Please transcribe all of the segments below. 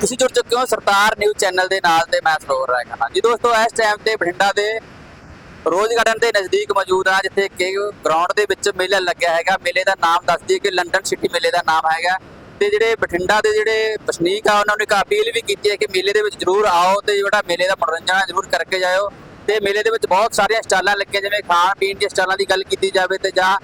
ਤੁਸੀਂ ਜੁੜ ਚੁੱਕੇ ਹੋ ਸਰਤਾਰ ਨਿਊਜ਼ ਚੈਨਲ ਦੇ ਨਾਲ ਤੇ ਮੈਂ ਸਰੋਵਰ ਰਾਏ ਖਾਨਾ ਜੀ ਦੋਸਤੋ, ਇਸ ਟਾਈਮ ਤੇ ਬਠਿੰਡਾ ਦੇ ਰੋਜ਼ ਗਾਰਡਨ ਦੇ ਨਜ਼ਦੀਕ ਮੌਜੂਦ ਆ, ਜਿੱਥੇ ਕਿ ਗਰਾਊਂਡ ਦੇ ਵਿੱਚ ਮੇਲਾ ਲੱਗਿਆ ਹੈਗਾ। ਮੇਲੇ ਦਾ ਨਾਮ ਦੱਸਦੀ ਦਈਏ ਕਿ ਲੰਡਨ ਸਿਟੀ ਮੇਲੇ ਦਾ ਨਾਮ ਹੈਗਾ। ਤੇ ਜਿਹੜੇ ਬਠਿੰਡਾ ਦੇ ਜਿਹੜੇ ਵਸਨੀਕ ਆ, ਉਹਨਾਂ ਨੂੰ ਇੱਕ ਅਪੀਲ ਵੀ ਕੀਤੀ ਹੈ ਕਿ ਮੇਲੇ ਦੇ ਵਿੱਚ ਜ਼ਰੂਰ ਆਓ ਤੇ ਜਿਹੜਾ ਮੇਲੇ ਦਾ ਮਨੋਰੰਜਨ ਹੈ ਜ਼ਰੂਰ ਕਰਕੇ ਜਾਇਓ। ਤੇ ਮੇਲੇ ਦੇ ਵਿੱਚ ਬਹੁਤ ਸਾਰੀਆਂ ਸਟਾਲਾਂ ਲੱਗੀਆਂ, ਜਿਵੇਂ ਖਾਣ ਪੀਣ ਦੀਆਂ ਸਟਾਲਾਂ ਦੀ ਗੱਲ ਕੀਤੀ ਜਾਵੇ ਤੇ ਜਾਂ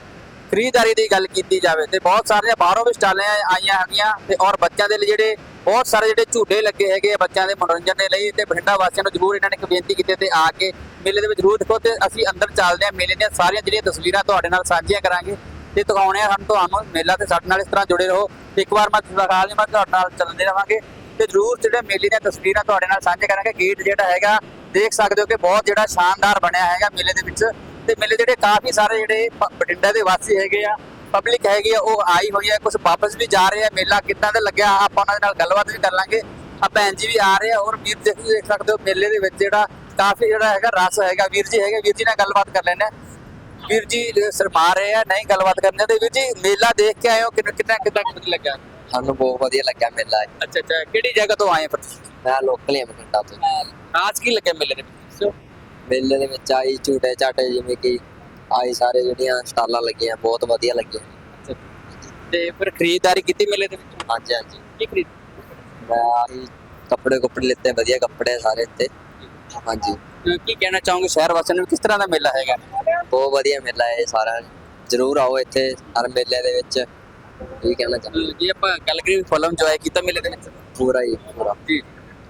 ਖਰੀਦਦਾਰੀ ਦੀ ਗੱਲ ਕੀਤੀ ਜਾਵੇ ਤੇ ਬਹੁਤ ਸਾਰੀਆਂ ਬਾਹਰੋਂ ਵੀ ਸਟਾਲਾਂ ਆਈਆਂ ਹੈਗੀਆਂ ਤੇ ਔਰ ਬੱਚਿਆਂ ਦੇ ਲਈ ਜਿਹੜੇ ਬਹੁਤ ਸਾਰੇ ਜਿਹੜੇ ਝੂਲੇ ਲੱਗੇ ਹੈਗੇ ਆ ਬੱਚਿਆਂ ਦੇ ਮਨੋਰੰਜਨ ਦੇ ਲਈ ਤੇ ਬਠਿੰਡਾ ਵਾਸੀਆਂ ਨੂੰ ਜ਼ਰੂਰ ਇਹਨਾਂ ਨੇ ਇੱਕ ਬੇਨਤੀ ਕੀਤੀ ਤੇ ਆ ਕੇ ਮੇਲੇ ਦੇ ਵਿੱਚ ਜ਼ਰੂਰ ਦੇਖੋ ਤੇ ਅਸੀਂ ਅੰਦਰ ਚੱਲਦੇ ਹਾਂ, ਮੇਲੇ ਦੀਆਂ ਸਾਰੀਆਂ ਜਿਹੜੀਆਂ ਤਸਵੀਰਾਂ ਤੁਹਾਡੇ ਨਾਲ ਸਾਂਝੀਆਂ ਕਰਾਂਗੇ ਤੇ ਦਿਖਾਉਣੇ ਆ ਸਾਨੂੰ ਤੁਹਾਨੂੰ ਮੇਲਾ ਤੇ ਸਾਡੇ ਨਾਲ ਇਸ ਤਰ੍ਹਾਂ ਜੁੜੇ ਰਹੋ। ਇੱਕ ਵਾਰ ਮੈਂ ਦਿਖਾ ਲਈ ਮੈਂ ਤੁਹਾਡੇ ਨਾਲ ਚੱਲਦੇ ਰਵਾਂਗੇ ਤੇ ਜ਼ਰੂਰ ਜਿਹੜੇ ਮੇਲੇ ਦੀਆਂ ਤਸਵੀਰਾਂ ਤੁਹਾਡੇ ਨਾਲ ਸਾਂਝੇ ਕਰਾਂਗੇ। ਗੇਟ ਜਿਹੜਾ ਹੈਗਾ, ਦੇਖ ਸਕਦੇ ਹੋ ਕਿ ਬਹੁਤ ਜਿਹੜਾ ਸ਼ਾਨਦਾਰ ਬਣਿਆ ਹੈਗਾ ਮੇਲੇ ਦੇ ਵਿੱਚ। ਤੇ ਮੇਲੇ ਜਿਹੜੇ ਕਾਫੀ ਸਾਰੇ ਜਿਹੜੇ ਬਠਿੰਡਾ ਦੇ ਵਾਸੀ ਹੈਗੇ ਆ ਪਬਲਿਕ ਹੈਗੀ ਆ ਉਹ ਆਈ ਹੋਈ ਹੈ ਕੁਝ ਵਾਪਸ ਵੀ ਜਾ ਰਹੇ ਆ ਮੇਲਾ ਕਿੱਦਾਂ ਦਾ ਲੱਗਿਆ ਆਪਾਂ ਉਹਨਾਂ ਦੇ ਨਾਲ ਗੱਲਬਾਤ ਵੀ ਕਰ ਲਾਂਗੇ ਆ ਭੈਣ ਜੀ ਵੀ ਆ ਰਹੇ ਆ ਔਰ ਵੀਰ ਦੇਖ ਦੇਖ ਸਕਦੇ ਹੋ ਮੇਲੇ ਦੇ ਵਿੱਚ ਜਿਹੜਾ ਕਾਫੀ ਜਿਹੜਾ ਹੈਗਾ ਰਸ ਹੈਗਾ ਵੀਰ ਜੀ ਹੈਗੇ ਵੀਰ ਜੀ ਨਾਲ ਗੱਲਬਾਤ ਕਰ ਲੈਣੇ ਵੀਰ ਜੀ ਸ਼ਰਮਾ ਰਹੇ ਆ ਨਹੀਂ ਗੱਲਬਾਤ ਕਰਨੇ ਤੇ ਵੀਰ ਜੀ ਮੇਲਾ ਦੇਖ ਕੇ ਆਏ ਹੋ ਕਿੰਨਾ ਕਿੰਨਾ ਕਿੰਨਾ ਲੱਗਿਆ ਸਾਨੂੰ ਬਹੁਤ ਵਧੀਆ ਲੱਗਿਆ ਮੇਲਾ। ਅੱਛਾ ਅੱਛਾ ਕਿਹੜੀ ਜਗ੍ਹਾ ਤੋਂ ਆਏ ਤੁਸੀਂ? ਮੈਂ ਲੋਕਲ ਹੀ ਬਠਿੰਡਾ ਤੋਂ ਖਾਸ ਕੀ ਲੱਗਿਆ ਮੇਲੇ ਦੇ ਵਿੱਚ। ਮੇਲੇ ਦੇ ਵਿੱਚ ਆਈ ਝੂਟੇ ਝਾਟੇ ਜਿਵੇਂ ਕਿ ਆਈ ਸਾਰੇ ਜਿਹੜੀਆਂ ਸਟਾਲਾਂ ਲੱਗੀਆਂ ਬਹੁਤ ਵਧੀਆ ਲੱਗੀਆਂ। ਤੇ ਫਿਰ ਖਰੀਦਦਾਰੀ ਕੀਤੀ ਮੇਲੇ ਦੇ ਵਿੱਚ? ਹਾਂਜੀ ਹਾਂਜੀ। ਕੀ ਖਰੀਦ ਮੈਂ ਆਈ ਕੱਪੜੇ ਕੁੱਪੜੇ ਲਿੱਤੇ ਵਧੀਆ ਕੱਪੜੇ ਸਾਰੇ ਇੱਥੇ। ਹਾਂਜੀ। ਕੀ ਕਹਿਣਾ ਚਾਹੋਗੇ ਸ਼ਹਿਰ ਵਾਸੀਆਂ ਨੂੰ? ਕਿਸ ਤਰ੍ਹਾਂ ਦਾ ਮੇਲਾ ਹੈਗਾ? ਬਹੁਤ ਵਧੀਆ ਮੇਲਾ ਹੈ ਇਹ ਸਾਰਾ। ਜ਼ਰੂਰ ਆਓ ਇੱਥੇ ਹਰ ਮੇਲੇ ਦੇ ਵਿੱਚ। ਇਹ ਕਹਿਣਾ ਚਾਹੁੰਦਾ ਜੇ ਆਪਾਂ ਗੱਲ ਕਰੀਏ ਫੁੱਲ ਇੰਜੋਏ ਕੀਤਾ ਮੇਲੇ ਦੇ ਵਿੱਚ? ਪੂਰਾ ਹੀ ਪੂਰਾ। ਜੀ।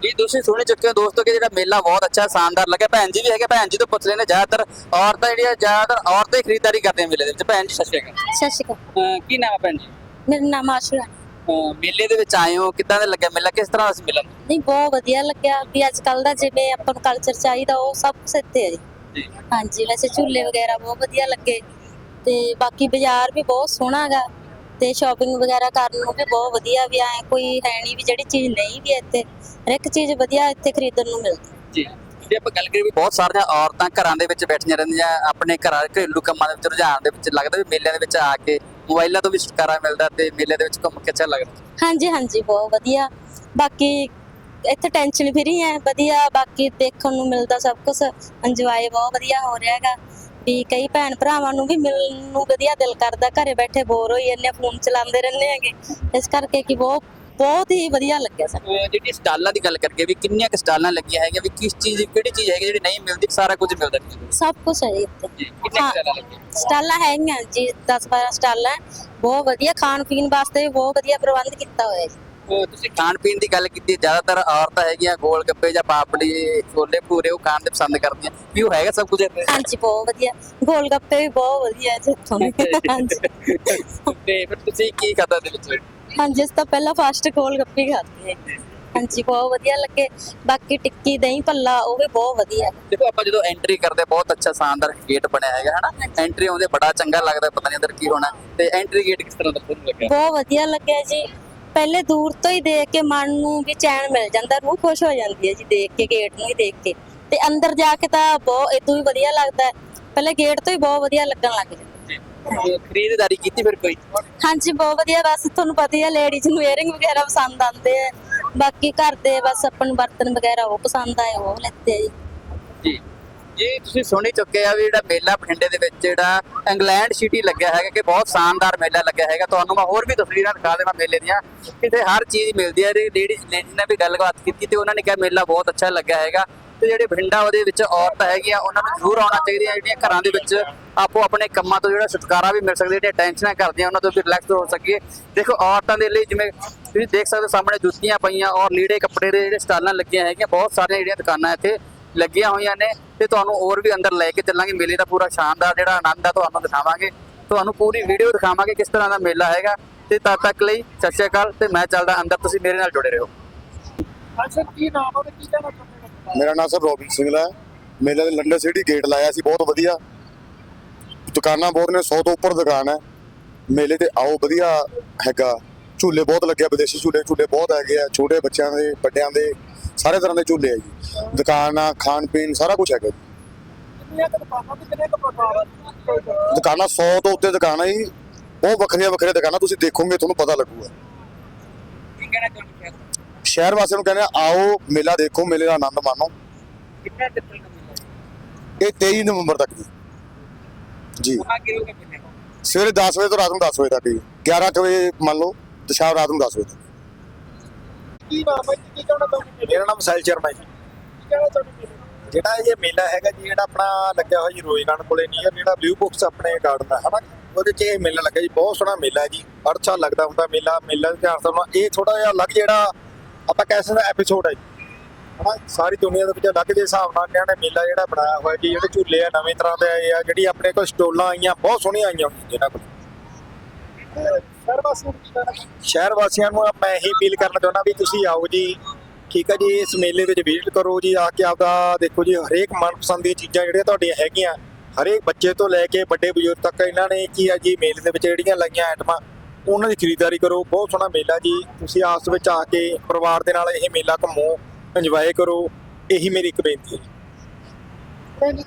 ਜੀ ਤੁਸੀਂ ਸੁਣ ਚੁੱਕੇ ਹੋ ਦੋਸਤੋ ਕਿ ਜਿਹੜਾ ਮੇਲਾ ਬਹੁਤ ਅੱਛਾ ਸ਼ਾਨਦਾਰ ਲੱਗਿਆ। ਭੈਣ ਜੀ ਵੀ ਹੈਗੇ ਭੈਣ ਜੀ ਤੋਂ ਪੁੱਛ ਲੈਣੇ ਜ਼ਿਆਦਾਤਰ ਔਰਤਾਂ ਜਿਹੜੀਆਂ ਜ਼ਿਆਦਾਤਰ ਔਰਤਾਂ ਹੀ ਖਰੀਦਦਾਰੀ ਕਰਦੀਆਂ ਮੇਲੇ ਦੇ ਵਿੱਚ। ਭੈਣ ਜੀ ਸਤਿ ਸ਼੍ਰੀ ਅਕਾਲ। ਸਤਿ ਸ਼੍ਰੀ ਅਕਾਲ। ਅਹ ਕੀ ਨਾਮ ਹੈ ਭੈਣ ਜੀ? ਮੇਰਾ ਨਾਮ ਆਸ਼ੂ ਹੈ। ਅਹ ਮੇਲੇ ਦੇ ਵਿੱਚ ਆਏ ਹੋ ਕਿੱਦਾਂ ਦਾ ਲੱਗਿਆ ਮੇਲਾ? ਕਿਸ ਤਰ੍ਹਾਂ ਦਾ ਸੀ ਮੇਲਾ? ਨਹੀਂ ਬਹੁਤ ਵਧੀਆ ਲੱਗਿਆ ਵੀ ਅੱਜ ਕੱਲ ਦਾ ਜਿਵੇਂ ਆਪਾਂ ਨੂੰ ਕਲਚਰ ਚਾਹੀਦਾ ਉਹ ਸਭ ਕੁਝ ਇੱਥੇ ਹੈ ਜੀ। ਜੀ। ਹਾਂਜੀ ਵੈਸੇ ਝੂਲੇ ਵਗੈਰਾ ਬਹੁਤ ਵਧੀਆ ਲੱਗੇ। ਤੇ ਬਾਕੀ ਬਾਜ਼ਾਰ ਵੀ ਬਹੁਤ ਸੋਹਣਾ ਹੈਗਾ। ਤੇ ਸ਼ਾਪਿੰਗ ਵਗੈਰਾ ਕਰਨ ਨੂੰ ਵੀ ਬਹੁਤ ਵਧੀਆ ਵੀ ਐ ਕੋਈ ਹੈ ਨਹੀਂ ਵੀ ਜਿਹੜੀ ਚੀਜ਼ ਨਹੀਂ ਵੀ ਇੱਥੇ ਹਰ ਇੱਕ ਚੀਜ਼ ਵਧੀਆ ਇੱਥੇ ਖਰੀਦਣ ਨੂੰ ਮਿਲਦੀ। ਜੀ। ਜੇ ਆਪਾਂ ਗੱਲ ਕਰੀਏ ਵੀ ਬਹੁਤ ਸਾਰੀਆਂ ਔਰਤਾਂ ਘਰਾਂ ਦੇ ਵਿੱਚ ਬੈਠੀਆਂ ਰਹਿੰਦੀਆਂ ਆਪਣੇ ਘਰਾਂ ਘਰੇਲੂ ਕੰਮਾਂ ਦੇ ਵਿੱਚ ਰੁਝਾਨ ਦੇ ਵਿੱਚ ਲੱਗਦਾ ਵੀ ਮੇਲਿਆਂ ਦੇ ਵਿੱਚ ਆ ਕੇ ਮੋਬਾਈਲਾਂ ਤੋਂ ਵੀ ਛੁਟਕਾਰਾ ਮਿਲਦਾ ਤੇ ਮੇਲੇ ਦੇ ਵਿੱਚ ਘੁੰਮ ਕੇ ਅੱਛਾ ਲੱਗਦਾ। ਹਾਂਜੀ ਹਾਂਜੀ ਬਹੁਤ ਵਧੀਆ। ਬਾਕੀ ਇੱਥੇ ਟੈਨਸ਼ਨ ਫਰੀ ਹੈ ਵਧੀਆ ਬਾਕੀ ਦੇਖਣ ਨੂੰ ਮਿਲਦਾ ਸਭ ਕੁਝ ਇੰਜੋਏ ਬਹੁਤ ਵਧੀਆ ਹੋ ਰਿਹਾ ਹੈਗਾ। ਵੀ ਕਈ ਭੈਣ ਭਰਾਵਾਂ ਨੂੰ ਵੀ ਮਿਲਣ ਨੂੰ ਵਧੀਆ ਦਿਲ ਕਰਦਾ ਘਰੇ ਬੈਠੇ ਬੋਰ ਹੋਈ ਜਾਂਦੇ ਆ ਫੋਨ ਚਲਾਉਂਦੇ ਰਹਿੰਦੇ ਹੈਗੇ। ਇਸ ਕਰਕੇ ਕਿ ਬਹੁਤ ਬਹੁਤ ਹੀ ਵਧੀਆ ਲੱਗਿਆ ਸਾਨੂੰ। ਜਿਹੜੀ ਸਟਾਲਾਂ ਦੀ ਗੱਲ ਕਰਕੇ ਵੀ ਕਿੰਨੀਆਂ ਕਿ ਸਟਾਲਾਂ ਲੱਗੀਆਂ ਹੈਗੀਆਂ ਵੀ ਕਿਸ ਚੀਜ਼ ਦੀ ਕਿਹੜੀ ਚੀਜ਼ ਹੈਗੀ ਜਿਹੜੀ ਨਹੀਂ ਮਿਲਦੀ ਸਾਰਾ ਕੁਝ ਮਿਲਦਾ ਸਭ ਕੁਝ ਹੈ ਜੀ ਇੱਥੇ। ਸਟਾਲਾਂ ਹੈਗੀਆਂ ਜੀ 10 12 ਸਟਾਲਾਂ। ਬਹੁਤ ਵਧੀਆ ਖਾਣ ਪੀਣ ਵਾਸਤੇ ਵੀ ਬਹੁਤ ਵਧੀਆ ਪ੍ਰਬੰਧ ਕੀਤਾ ਹੋਇਆ ਜੀ। ਤੁਸੀਂ ਖਾਣ ਪੀਣ ਦੀ ਗੱਲ ਕੀਤੀ ਜ਼ਿਆਦਾਤਰ ਔਰਤਾਂ ਹੈਗੀਆਂ ਗੋਲ ਗੱਪੇ ਜਾਂ ਪਾਪੜੀ ਛੋਲੇ ਭੂਰੇ ਉਹ ਖਾਣ ਦੇ ਪਸੰਦ ਕਰਦੀਆਂ। ਵੀ ਉਹ ਹੈਗਾ ਸਭ ਕੁਝ ਇੱਥੇ? ਹਾਂਜੀ ਬਹੁਤ ਵਧੀਆ। ਗੋਲ ਗੱਪੇ ਵੀ ਬਹੁਤ ਵਧੀਆ ਜੀ। ਹਾਂਜੀ। ਤੇ ਫਿਰ ਤੁਸੀਂ ਕੀ ਖਾਦਾ ਦੇ ਵਿੱਚ ਹਾਂਜੀ ਇਸ ਤੋਂ ਪਹਿਲਾਂ ਫਾਸਟ ਗੋਲ ਗੱਪੇ ਖਾਦੇ ਹੈ ਹਾਂਜੀ ਬਹੁਤ ਵਧੀਆ ਲੱਗੇ। ਬਾਕੀ ਟਿੱਕੀ ਦਹੀਂ ਭੱਲਾ ਉਹ ਵੀ ਬਹੁਤ ਵਧੀਆ। ਦੇਖੋ ਆਪਾਂ ਜਦੋਂ ਐਂਟਰੀ ਕਰਦੇ ਬਹੁਤ ਅੱਛਾ ਸ਼ਾਨਦਾਰ ਗੇਟ ਬਣਿਆ ਹੈਗਾ ਹਨਾ? ਐਂਟਰੀ ਆਉਂਦੇ ਬੜਾ ਚੰਗਾ ਲੱਗਦਾ ਪਤਾ ਨਹੀਂ ਅੰਦਰ ਕੀ ਹੋਣਾ। ਤੇ ਐਂਟਰੀ ਗੇਟ ਕਿਸ ਤਰ੍ਹਾਂ ਦਾ ਤੁਹਾਨੂੰ ਲੱਗਿਆ? ਬਹੁਤ ਵਧੀਆ ਲੱਗਿਆ ਜੀ। ਪਹਿਲੇ ਦੂਰ ਤੋਂ ਹੀ ਦੇਖ ਕੇ ਮਨ ਨੂੰ ਵੀ ਚੈਨ ਮਿਲ ਜਾਂਦਾ ਰੂਹ ਖੁਸ਼ ਹੋ ਜਾਂਦੀ ਹੈ ਜੀ ਦੇਖ ਕੇ ਗੇਟ ਨੂੰ ਹੀ ਦੇਖ ਕੇ। ਤੇ ਅੰਦਰ ਜਾ ਕੇ ਤਾਂ ਬਹੁਤ ਇਦੋਂ ਵੀ ਵਧੀਆ ਲੱਗਦਾ ਹੈ। ਪਹਿਲੇ ਗੇਟ ਤੋਂ ਹੀ ਬਹੁਤ ਵਧੀਆ ਲੱਗਣ ਲੱਗ ਜਾਂਦਾ। ਤੇ ਖਰੀਦਦਾਰੀ ਕੀਤੀ ਫਿਰ ਕੋਈ? ਹਾਂਜੀ ਬਹੁਤ ਵਧੀਆ। ਬਸ ਤੁਹਾਨੂੰ ਪਤਾ ਹੀ ਹੈ ਲੇਡੀਜ਼ ਨੂੰ ਇਅਰਿੰਗ ਵਗੈਰਾ ਪਸੰਦ ਆਉਂਦੇ ਆ ਬਾਕੀ ਘਰ ਦੇ ਬਸ ਆਪਾਂ ਨੂੰ ਬਰਤਨ ਵਗੈਰਾ ਉਹ ਪਸੰਦ ਆਏ ਉਹ ਲੈਤੇ ਆ ਜੀ। ਜੀ। ਜੀ, ਤੁਸੀਂ ਸੁਣੀ ਚੁੱਕੇ ਆ ਵੀ ਜਿਹੜਾ ਮੇਲਾ ਬਠਿੰਡੇ ਦੇ ਵਿੱਚ ਜਿਹੜਾ ਇੰਗਲੈਂਡ ਸਿਟੀ ਲੱਗਿਆ ਹੈਗਾ ਕਿ ਬਹੁਤ ਸ਼ਾਨਦਾਰ ਮੇਲਾ ਲੱਗਿਆ ਹੈਗਾ। ਤੁਹਾਨੂੰ ਮੈਂ ਹੋਰ ਵੀ ਤਸਵੀਰਾਂ ਦਿਖਾ ਦੇਵਾਂ ਮੇਲੇ ਦੀਆਂ। ਕਿਤੇ ਹਰ ਚੀਜ਼ ਮਿਲਦੀ ਹੈ ਲੇਡੀਜ਼ ਲੇਡੀਜ਼ ਨੇ ਵੀ ਗੱਲਬਾਤ ਕੀਤੀ ਤੇ ਉਹਨਾਂ ਨੇ ਕਿਹਾ ਮੇਲਾ ਬਹੁਤ ਅੱਛਾ ਲੱਗਿਆ ਹੈਗਾ। ਤੇ ਜਿਹੜੇ ਬਠਿੰਡਾ ਉਹਦੇ ਵਿੱਚ ਔਰਤਾਂ ਹੈਗੀਆਂ ਉਹਨਾਂ ਨੂੰ ਜ਼ਰੂਰ ਆਉਣਾ ਚਾਹੀਦਾ ਜਿਹੜੀਆਂ ਘਰਾਂ ਦੇ ਵਿੱਚ ਆਪੋ ਆਪਣੇ ਕੰਮਾਂ ਤੋਂ ਜਿਹੜਾ ਛੁਟਕਾਰਾ ਵੀ ਮਿਲ ਸਕਦਾ, ਜਿਹੜੀਆਂ ਟੈਨਸ਼ਨਾਂ ਕਰਦੀਆਂ, ਉਹਨਾਂ ਤੋਂ ਵੀ ਰਿਲੈਕਸ ਹੋ ਸਕੀਏ। ਦੇਖੋ, ਔਰਤਾਂ ਦੇ ਲਈ ਜਿਵੇਂ ਤੁਸੀਂ ਦੇਖ ਸਕਦੇ ਹੋ, ਸਾਹਮਣੇ ਜੁੱਤੀਆਂ ਪਈਆਂ ਔਰ ਲੀੜੇ ਕੱਪੜੇ ਦੇ ਜਿਹੜੇ ਸਟਾਲਾਂ ਲੱਗੀਆਂ ਹੈਗੀਆਂ, ਬਹੁਤ ਸਾਰੀਆਂ ਜਿਹੜੀਆਂ ਦੁਕਾਨਾਂ ਇੱਥੇ ਲੱਗੀਆਂ ਹੋਈਆਂ ਨੇ। ਤੇ ਤੁਹਾਨੂੰ ਹੋਰ ਵੀ ਅੰਦਰ ਲੈ ਕੇ ਚੱਲਾਂਗੇ। ਮੇਲੇ ਦਾ ਪੂਰਾ ਸ਼ਾਨਦਾਰ ਜਿਹੜਾ ਆਨੰਦ ਆ ਤੁਹਾਨੂੰ ਦਿਖਾਵਾਂਗੇ। ਤੁਹਾਨੂੰ ਪੂਰੀ ਵੀਡੀਓ ਦਿਖਾਵਾਂਗੇ ਕਿਸ ਤਰ੍ਹਾਂ ਦਾ ਮੇਲਾ ਹੈਗਾ। ਤੇ ਤਦ ਤੱਕ ਲਈ ਸਤਿ ਸ਼੍ਰੀ ਅਕਾਲ ਤੇ ਮੈਂ ਚੱਲਦਾ ਅੰਦਰ। ਤੁਸੀਂ ਮੇਰੇ ਨਾਲ ਜੁੜੇ ਰਹੋ। ਮੇਰਾ ਨਾਮ ਸਰ ਰੋਬਿਨ ਸਿੰਘਲਾ ਹੈ। ਮੇਲੇ ਦੇ ਲੰਡਨ ਸਿਟੀ ਗੇਟ ਲਾਇਆ ਸੀ ਬਹੁਤ ਵਧੀਆ। ਦੁਕਾਨਾਂ ਬਹੁਤ ਨੇ 100 ਤੋਂ ਉੱਪਰ ਦੁਕਾਨ ਹੈ। ਮੇਲੇ ਤੇ ਆਓ ਵਧੀਆ ਹੈਗਾ। ਝੂਲੇ ਬਹੁਤ ਲੱਗਿਆ ਵਿਦੇਸ਼ੀ ਝੂਲੇ ਝੂਲੇ ਬਹੁਤ ਹੈਗੇ ਆ। ਛੋਟੇ ਬੱਚਿਆਂ ਦੇ ਵੱਡਿਆਂ ਦੇ। ਸਾਰੇ ਤਰ੍ਹਾਂ ਦੇ ਝੂਲੇ ਆ ਜੀ। ਦੁਕਾਨਾਂ ਖਾਣ ਪੀਣ ਸਾਰਾ ਕੁਝ ਹੈਗਾ ਜੀ। ਦੁਕਾਨਾਂ 100 ਤੋਂ ਉੱਤੇ ਦੁਕਾਨਾਂ ਜੀ। ਬਹੁਤ ਵੱਖਰੀਆਂ ਵੱਖਰੀਆਂ ਦੁਕਾਨਾਂ ਤੁਸੀਂ ਦੇਖੋਗੇ ਤੁਹਾਨੂੰ ਪਤਾ ਲੱਗੂਗਾ। ਸ਼ਹਿਰ ਵਾਸੀਆਂ ਨੂੰ ਕਹਿੰਦੇ ਆ, ਆਓ ਮੇਲਾ ਦੇਖੋ ਮੇਲੇ ਦਾ ਆਨੰਦ ਮਾਣੋ। ਇਹ 23 ਨਵੰਬਰ ਤੱਕ ਜੀ। ਜੀ। ਸਵੇਰੇ 10 ਵਜੇ ਤੋਂ ਰਾਤ ਨੂੰ 10 ਵਜੇ ਤੱਕ ਜੀ। 11 ਕੁ ਵਜੇ ਮੰਨ ਲਓ ਤੇ ਸ਼ਾਮ ਰਾਤ ਨੂੰ 10 ਵਜੇ ਤੱਕ। ਕੀ ਨਾਮ ਹੈ ਜੀ? ਕੀ ਕਹਿਣਾ ਚਾਹੁੰਦੇ ਮੇਰਾ? ਨਾਮ ਸਾਹਿਲ ਸ਼ਰਮਾ ਜੀ। ਕੀ ਕਹਿਣਾ ਚਾਹੁੰਦੇ ਜਿਹੜਾ ਇਹ ਮੇਲਾ ਹੈਗਾ ਜੀ ਜਿਹੜਾ ਆਪਣਾ ਲੱਗਿਆ ਹੋਇਆ ਜੀ ਰੋਜ਼ਗਾਨ ਕੋਲੇ ਨੀਅਰ ਜਿਹੜਾ ਬਲੂ ਬੁਕਸ ਆਪਣੇ ਗਾਰਡਨ ਦਾ ਹਨਾ? ਉਹਦੇ 'ਚ ਇਹ ਮੇਲਾ ਲੱਗਾ ਜੀ ਬਹੁਤ ਸੋਹਣਾ ਮੇਲਾ ਹੈ ਜੀ। ਹਰ ਸਾਲ ਲੱਗਦਾ ਹੁੰਦਾ ਮੇਲਾ ਮੇਲਾ ਦੇ ਧਿਆਨ ਨਾਲ ਇਹ ਥੋੜਾ ਜਿਹਾ ਅਲੱਗ ਜਿਹੜਾ ਆਪਾਂ ਕਹਿ ਸਕਦੇ ਐਪੀਸੋਡ ਹੈ ਜੀ। ਹਨਾ? ਸਾਰੀ ਦੁਨੀਆ ਦੇ ਵਿੱਚ ਅਲੱਗ ਦੇ ਹਿਸਾਬ ਨਾਲ ਇਹਨਾਂ ਨੇ ਮੇਲਾ ਜਿਹੜਾ ਬਣਾਇਆ ਹੋਇਆ ਜੀ ਜਿਹੜੇ ਝੂਲੇ ਆ ਨਵੇਂ ਤਰ੍ਹਾਂ ਦੇ ਆਏ ਆ ਜਿਹੜੀ ਆਪਣੇ ਕੋਲ ਸਟੋਲਾਂ ਆਈਆਂ ਬਹੁਤ ਸੋਹਣੀਆਂ ਆਈਆਂ ਹੋਈਆਂ ਜਿਹਨਾਂ ਕੋਲ। ਸ਼ਹਿਰ ਵਾਸੀਆਂ ਨੂੰ ਸ਼ਹਿਰ ਵਾਸੀਆਂ ਨੂੰ ਮੈਂ ਇਹੀ ਅਪੀਲ ਕਰਨਾ ਚਾਹੁੰਦਾ ਵੀ ਤੁਸੀਂ ਆਓ ਜੀ। ਠੀਕ ਹੈ ਜੀ, ਇਸ ਮੇਲੇ ਵਿੱਚ ਵਿਜ਼ਿਟ ਕਰੋ ਜੀ, ਆ ਕੇ ਆਪਦਾ ਦੇਖੋ ਜੀ, ਹਰੇਕ ਮਨਪਸੰਦ ਦੀਆਂ ਚੀਜ਼ਾਂ ਜਿਹੜੀਆਂ ਤੁਹਾਡੀਆਂ ਹੈਗੀਆਂ, ਹਰੇਕ ਬੱਚੇ ਤੋਂ ਲੈ ਕੇ ਵੱਡੇ ਬਜ਼ੁਰਗ ਤੱਕ ਇਹਨਾਂ ਨੇ ਕੀ ਆ ਜੀ, ਮੇਲੇ ਦੇ ਵਿੱਚ ਜਿਹੜੀਆਂ ਲਾਈਆਂ ਆਈਟਮਾਂ ਉਹਨਾਂ ਦੀ ਖਰੀਦਦਾਰੀ ਕਰੋ, ਬਹੁਤ ਸੋਹਣਾ ਮੇਲਾ ਜੀ। ਤੁਸੀਂ ਆਪਸ ਵਿੱਚ ਆ ਕੇ ਪਰਿਵਾਰ ਦੇ ਨਾਲ ਇਹ ਮੇਲਾ ਘੁੰਮੋ ਇੰਜੋਏ ਕਰੋ, ਇਹੀ ਮੇਰੀ ਇੱਕ ਬੇਨਤੀ ਹੈ ਜੀ।